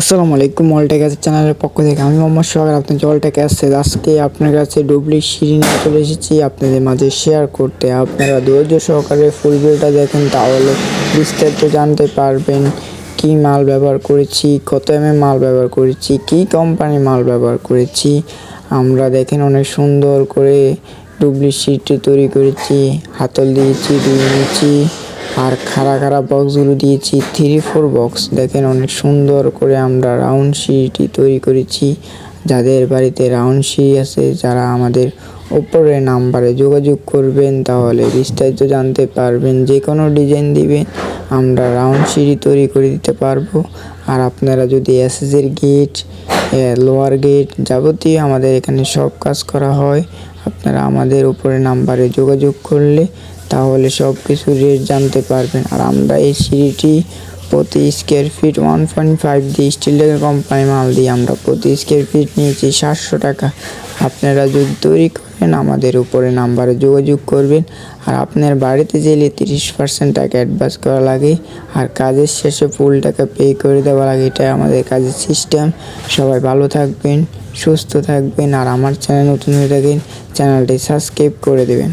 আসসালামু আলাইকুম অলটেক আছে চ্যানেলের পক্ষ থেকে। আমি মোহাম্মদ সোহাগ, আপনি অলটেক আছে আজকে আপনার কাছে ডুবলি সিঁড়ি নিয়ে চলে এসেছি। আপনাদের মাঝে শেয়ার করতে। আপনারা ধৈর্য সহকারে ফুল ভিডিওটা দেখেন, তাহলে বিস্তারিত জানতে পারবেন কি মাল ব্যবহার করেছি, কত এম মাল ব্যবহার করেছি, কি কোম্পানি মাল ব্যবহার করেছি। আমরা দেখেন অনেক সুন্দর করে ডুবলি সিটটি তৈরি করেছি, হাতল দিয়েছি ইঞ্চি আর খাড়া খাড়া বক্সগুলো দিয়েছি থ্রি ফোর বক্স দেখেন অনেক সুন্দর করে আমরা রাউন্ড সিঁড়িটি তৈরি করেছি। যাদের বাড়িতে রাউন্ড সিঁড়ি আছে, যারা আমাদের ওপরে নাম্বারে যোগাযোগ করবেন, তাহলে বিস্তারিত জানতে পারবেন। যে কোনো ডিজাইন দিবেন, আমরা রাউন্ড সিঁড়ি তৈরি করে দিতে পারব। আর আপনারা যদি এসএসের গেট লোয়ার গেট যাবতীয় আমাদের এখানে সব কাজ করা হয়, আপনারা আমাদের উপরে নাম্বারে যোগাযোগ করলে তাহলে সব কিছু রেট জানতে পারবেন। আর আমরা এই সিঁড়িটি প্রতি square feet one point five দিয়ে স্টিলের কোম্পানি মাল দিয়ে আমরা প্রতি স্কোয়ার ফিট নিয়েছি সাতশো টাকা। আপনারা যদি তৈরি করেন, আমাদের উপরে নাম্বারে যোগাযোগ করবেন। আর আপনার বাড়িতে গেলে তিরিশ পার্সেন্ট টাকা অ্যাডভান্স করা লাগে। আর কাজের শেষে ফুল টাকা পে করে দেওয়া লাগে। এটাই আমাদের কাজের সিস্টেম সবাই ভালো থাকবেন, সুস্থ থাকবেন। আর আমার চ্যানেল নতুন হয়ে থাকেন চ্যানেলটি সাবস্ক্রাইব করে দেবেন।